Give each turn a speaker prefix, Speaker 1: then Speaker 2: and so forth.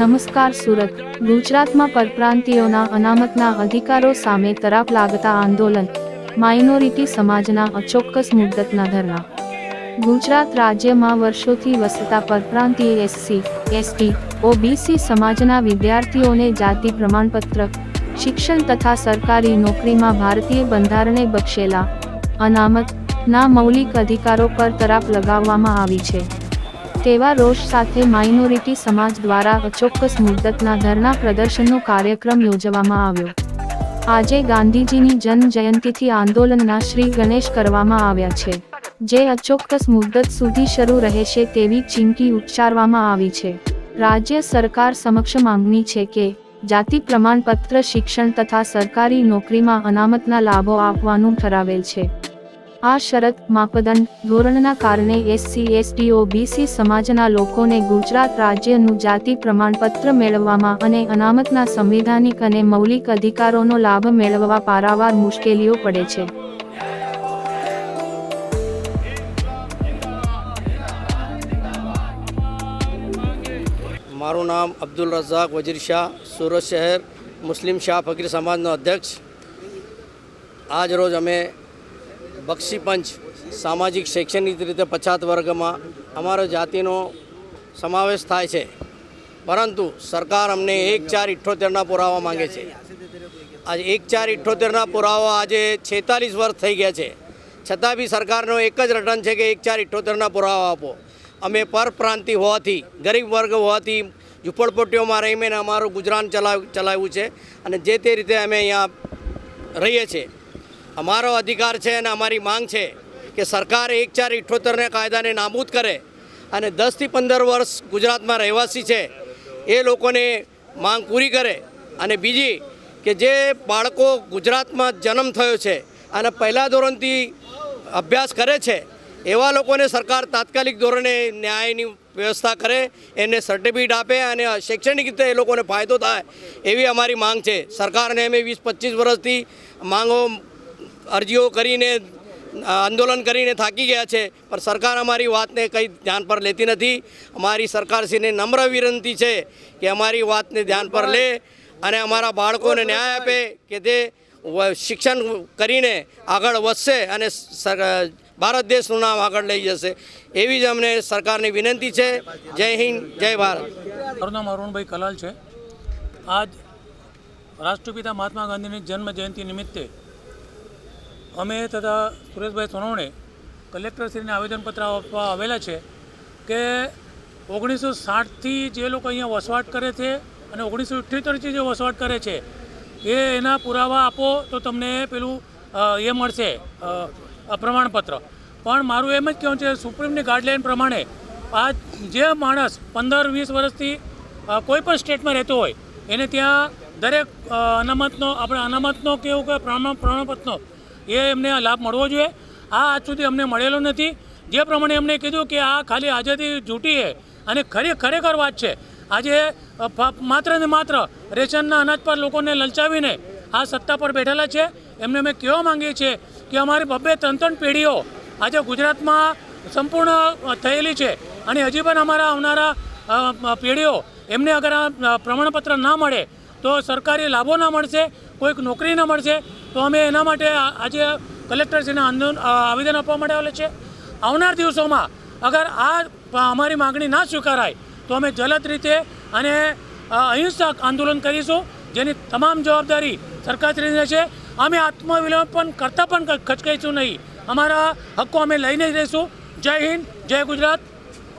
Speaker 1: નમસ્કાર સુરત, ગુજરાતમાં પરપ્રાંતિયોના અનામતના અધિકારો સામે તરાપ લાગતા આંદોલન, માઇનોરિટી સમાજના અચોક્કસ મુદ્દતના ધરણા. ગુજરાત રાજ્યમાં વર્ષોથી વસતા પરપ્રાંતીય એસસી, એસટી, ઓબીસી સમાજના વિદ્યાર્થીઓને જાતિ પ્રમાણપત્ર, શિક્ષણ તથા સરકારી નોકરીમાં ભારતીય બંધારણે બક્ષેલા, અનામત, ના મૌલિક અધિકારો પર તરાપ લગાવવામાં આવી છે. તેવા રોષ સાથે માઇનોરિટી સમાજ દ્વારા અચોક્કસ મુદ્દતના ધરણા પ્રદર્શનનો કાર્યક્રમ યોજવામાં આવ્યો. આજે ગાંધીજીની જન્મ આંદોલનના શ્રી ગણેશ કરવામાં આવ્યા છે. જે અચોક્કસ મુદ્દત સુધી શરૂ રહેશે તેવી ચીમકી ઉચ્ચારવામાં આવી છે. રાજ્ય સરકાર સમક્ષ માંગણી છે કે, જાતિ પ્રમાણપત્ર શિક્ષણ તથા સરકારી નોકરીમાં અનામતના લાભો આપવાનું ઠરાવેલ છે. આ શરત માપદંડ ધોરણના કારણે એસસી એસટી ઓબીસી સમાજના લોકોને ગુજરાત રાજ્યનું જાતિ પ્રમાણપત્ર મેળવવામાં અને અનામતના સંવિધાનિક અને મૌલિક અધિકારોનો લાભ મેળવવા પારાવાર મુશ્કેલીઓ પડે છે.
Speaker 2: મારું નામ અબ્દુલ રઝાક વજીર શાહ, સુરત શહેર, મુસ્લિમ શાહ ફકીર સમાજનો અધ્યક્ષ. આજ રોજ અમે બક્ષીપંચ સામાજિક શૈક્ષણિક રીતે પછાત વર્ગમાં અમારો જાતિનો સમાવેશ થાય છે. પરંતુ સરકાર અમને એક ચાર ઇઠ્ઠોતેરના પુરાવા માંગે છે. આજે એક ચાર ઇઠ્ઠોતેરના પુરાવા આજે છેતાલીસ વર્ષ થઈ ગયા છે. છતાં બી સરકારનો એક જ રટન છે કે એક ચાર ઇઠ્ઠોતેરના પુરાવા આપો. અમે પરપ્રાંતિ હોવાથી, ગરીબ વર્ગ હોવાથી ઝૂંપડપટ્ટીઓમાં રહીને અમારું ગુજરાન ચલાવ ચલાવ્યું છે અને જે તે રીતે અમે અહીંયા રહીએ છીએ. અમારો અધિકાર છે અને અમારી માંગ છે કે સરકાર એક ચાર ઇઠ્ઠોતેરને કાયદાને નાબૂદ કરે અને દસથી પંદર વર્ષ ગુજરાતમાં રહેવાસી છે, એ લોકોને માંગ પૂરી કરે. અને બીજી કે જે બાળકો ગુજરાતમાં જન્મ થયો છે અને પહેલા ધોરણથી અભ્યાસ કરે છે, એવા લોકોને સરકાર તાત્કાલિક ધોરણે ન્યાયની વ્યવસ્થા કરે, એને સર્ટિફિકેટ આપે અને શૈક્ષણિક રીતે એ લોકોને ફાયદો થાય એવી અમારી માંગ છે. સરકારને અમે વીસ પચીસ વર્ષથી માંગો અરજીઓ કરીને, આંદોલન કરીને થાકી ગયા છે. પણ સરકાર અમારી વાતને કંઈ ધ્યાન પર લેતી નથી. અમારી સરકારશ્રીને નમ્ર વિનંતી છે કે અમારી વાતને ધ્યાન પર લે અને અમારા બાળકોને ન્યાય આપે કે તે શિક્ષણ કરીને આગળ વધશે અને ભારત દેશનું નામ આગળ લઈ જશે. એવી જ અમને સરકારની વિનંતી છે. જય હિન્દ, જય ભારત.
Speaker 3: મારું નામ અરુણભાઈ કલાલ છે. આજ રાષ્ટ્રપિતા મહાત્મા ગાંધીની જન્મ જયંતિ નિમિત્તે અમે તથા સુરેશભાઈ સોનવણે કલેક્ટરશ્રીને આવેદનપત્ર આપવા આવેલા છે કે ઓગણીસો સાઠથી જે લોકો અહીંયા વસવાટ કરે છે અને ઓગણીસો અઠ્યોતેરથી જે વસવાટ કરે છે, એ એના પુરાવા આપો તો તમને પેલું એ મળશે પ્રમાણપત્ર. પણ મારું એમ જ કહેવું છે, સુપ્રીમની ગાઈડલાઇન પ્રમાણે આ જે માણસ પંદર, વીસ વર્ષથી કોઈ પણ સ્ટેટમાં રહેતો હોય, એને ત્યાં દરેક અનામતનો, આપણે અનામતનો કે એવું કે પ્રમાણ પ્રમાણપત્રનો એ એમને લાભ મળવો જોઈએ. આ આજ સુધી અમને મળેલો નથી. જે પ્રમાણે એમને કીધું કે આ ખાલી આઝાદી જૂટી છે અને ખરી, ખરેખર વાત છે. આજે માત્ર ને માત્ર રેશનના અનાજ પર લોકોને લલચાવીને આ સત્તા પર બેઠેલા છે. એમને અમે કહેવા માંગીએ છીએ કે અમારી બબ્બે ત્રણ ત્રણ પેઢીઓ આજે ગુજરાતમાં સંપૂર્ણ થયેલી છે. અને હજી પણ અમારા આવનારા પેઢીઓ એમને અગર આ પ્રમાણપત્ર ના મળે તો સરકારી લાભો ના મળશે. કોઈક નોકરી ન મળશે, તો અમે એના માટે આજે કલેક્ટરશ્રીને આંદોલન આવેદન આપવા માટે આવેલા છે. આવનાર દિવસોમાં અગર આ અમારી માગણી ના સ્વીકારાય, તો અમે જલદ રીતે અને અહિંસક આંદોલન કરીશું, જેની તમામ જવાબદારી સરકારશ્રીને છે અમે આત્મવિલોપન કરતાં પણ ખચકાઈશું નહીં. અમારા હક્કો અમે લઈને જ રહીશું. જય હિન્દ, જય ગુજરાત.